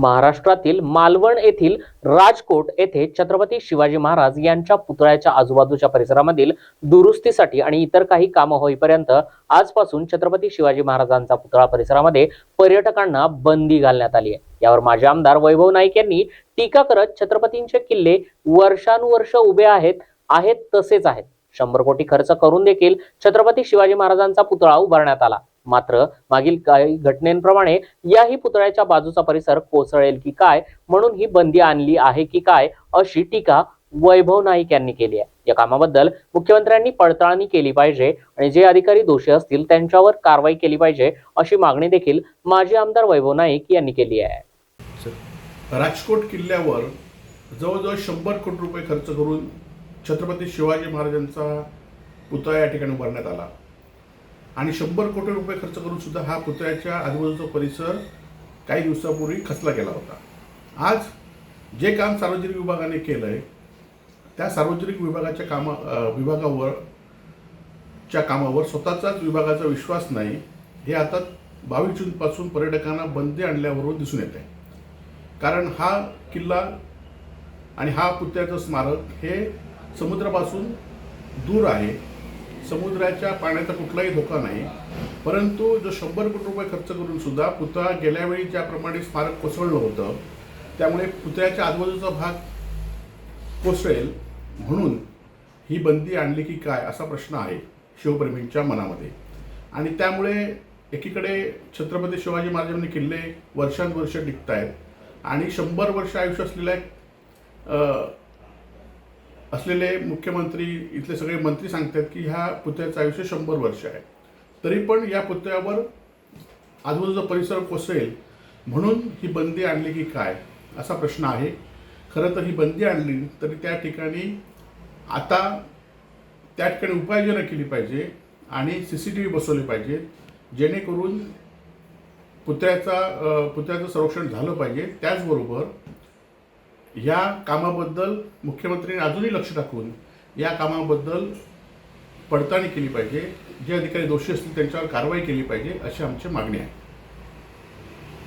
महाराष्ट्रातील मालवण येथील राजकोट येथे छत्रपती शिवाजी महाराज यांच्या पुतळ्याच्या आजूबाजूच्या परिसरामधील दुरुस्तीसाठी आणि इतर काही कामं होईपर्यंत आजपासून छत्रपती शिवाजी महाराजांचा पुतळा परिसरामध्ये पर्यटकांना बंदी घालण्यात आली आहे. यावर माजी आमदार वैभव नाईक यांनी टीका करत छत्रपतींचे किल्ले वर्षानुवर्ष उभे आहेत आहेत तसेच आहेत. शंभर कोटी खर्च करून देखील छत्रपती शिवाजी महाराजांचा पुतळा उभारण्यात आला. मात्र मागील काही घटनेप्रमाणे याही पुतळ्याच्या बाजूचा परिसर कोसळेल की काय म्हणून ही बंदी आणली आहे की काय अशी टीका वैभव नाईक यांनी केली आहे. या कामाबद्दल मुख्यमंत्र्यांनी पडताळणी केली पाहिजे आणि जे अधिकारी दोषी असतील त्यांच्यावर कारवाई केली पाहिजे अशी मागणी देखील माजी आमदार वैभव नाईक यांनी केली आहे. राजकोट किल्ल्यावर जवळजवळ शंभर कोटी रुपये खर्च करून छत्रपती शिवाजी महाराजांचा पुतळा या ठिकाणी उभारण्यात आला. आणि शंभर कोटी रुपये खर्च करून सुद्धा हा पुतळ्याच्या आजूबाजूचा परिसर काही दिवसापूर्वी खचला गेला होता. आज जे काम सार्वजनिक विभागाने केलं आहे त्या सार्वजनिक विभागाच्या कामा विभागावर च्या कामावर स्वतःचाच विभागाचा विश्वास नाही हे आता बावीस जूनपासून पर्यटकांना बंदी आणल्यावरून दिसून येत आहे कारण हा किल्ला आणि हा पुतळ्याचं स्मारक हे समुद्रापासून दूर आहे. समुद्राच्या पाण्याचा कुठलाही धोका नाही. परंतु जो शंभर कोटी रुपये खर्च करून सुद्धा पुतळा गेल्या वेळी ज्याप्रमाणे स्मारक कोसळलं होतं त्यामुळे पुतळ्याच्या आजूबाजूचा भाग कोसळेल म्हणून ही बंदी आणली की काय असा प्रश्न आहे शिवप्रेमींच्या मनामध्ये. आणि त्यामुळे एकीकडे छत्रपती शिवाजी महाराजांनी किल्ले वर्षानुवर्ष टिकत आहेत आणि शंभर वर्ष आयुष्य असलेल्या अ, असलेले मुख्यमंत्री इथले सगळे मंत्री सांगतात की ह्या पुतळ्याचं आयुष्य शंभर वर्ष आहे. तरी पण या पुतळ्यावर आजूबाजूचा परिसर कोसळेल म्हणून ही बंदी आणली की काय? असा प्रश्न आहे. खरं तर ही बंदी आणली तरी त्या ठिकाणी आता त्या ठिकाणी उपाययोजना केली पाहिजे आणि सी सी टी व्ही बसवले पाहिजे जेणेकरून पुतळ्याचा पुतळ्याचं संरक्षण झालं पाहिजे. त्याचबरोबर या कामाबद्दल मुख्यमंत्र्यांनी अजूनही लक्ष टाकून या कामाबद्दल पडताळणी केली पाहिजे. जे अधिकारी दोषी असतील त्यांच्यावर कारवाई केली पाहिजे अशी आमची मागणी आहे.